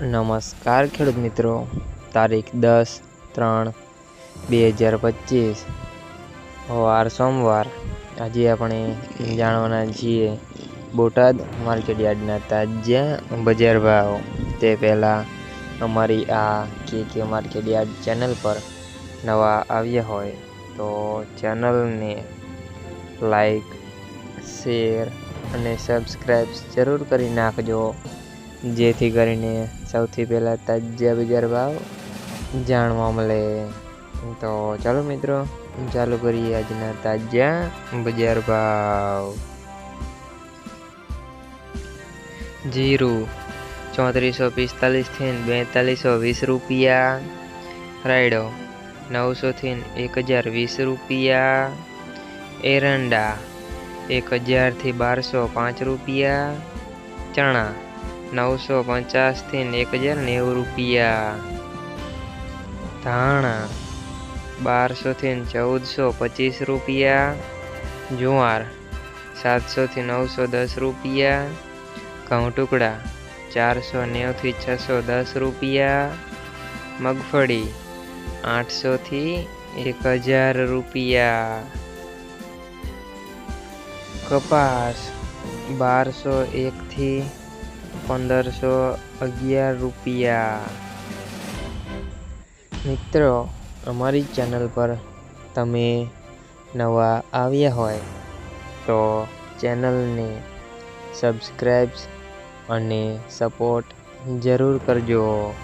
નમસ્કાર ખેડૂત મિત્રો. તારીખ દસ ત્રણ બે હજાર પચીસ. વાર સોમવાર. આજે આપણે જાણવાના છીએ બોટાદ માર્કેટ યાર્ડના તાજા બજાર ભાવ. તે પહેલાં અમારી આ કે કે માર્કેટ યાર્ડ ચેનલ પર નવા આવ્યા હોય તો ચેનલને લાઈક, શેર અને સબસ્ક્રાઈબ જરૂર કરી નાખજો. જેથી કરીને સૌથી પહેલાં તાજા બજાર ભાવ જાણવા મળે. તો ચાલો મિત્રો, ચાલુ કરીએ આજના તાજા બજાર ભાવ. જીરું ચોત્રીસો પિસ્તાલીસથી બેતાલીસો વીસ રૂપિયા. રાયડો નવસોથી એક હજાર વીસ રૂપિયા. એરંડા એક હજારથી બારસો પાંચ રૂપિયા. ચણા નવસો પચાસથી એક હજાર નેવું રૂપિયા. ધાણા બારસોથી ચૌદસો પચીસ રૂપિયા. જુવાર સાતસોથી નવસો દસ રૂપિયા. ઘઉં ટુકડા ચારસો નેવુંથી છસો દસ રૂપિયા. મગફળી આઠસોથી એક હજાર રૂપિયા. કપાસ બારસો એકથી પંદરસો અગિયાર રૂપિયા. મિત્રો, અમારી ચેનલ પર તમે નવા આવ્યા હોય તો ચેનલને સબસ્ક્રાઈબ અને સપોર્ટ જરૂર કરજો.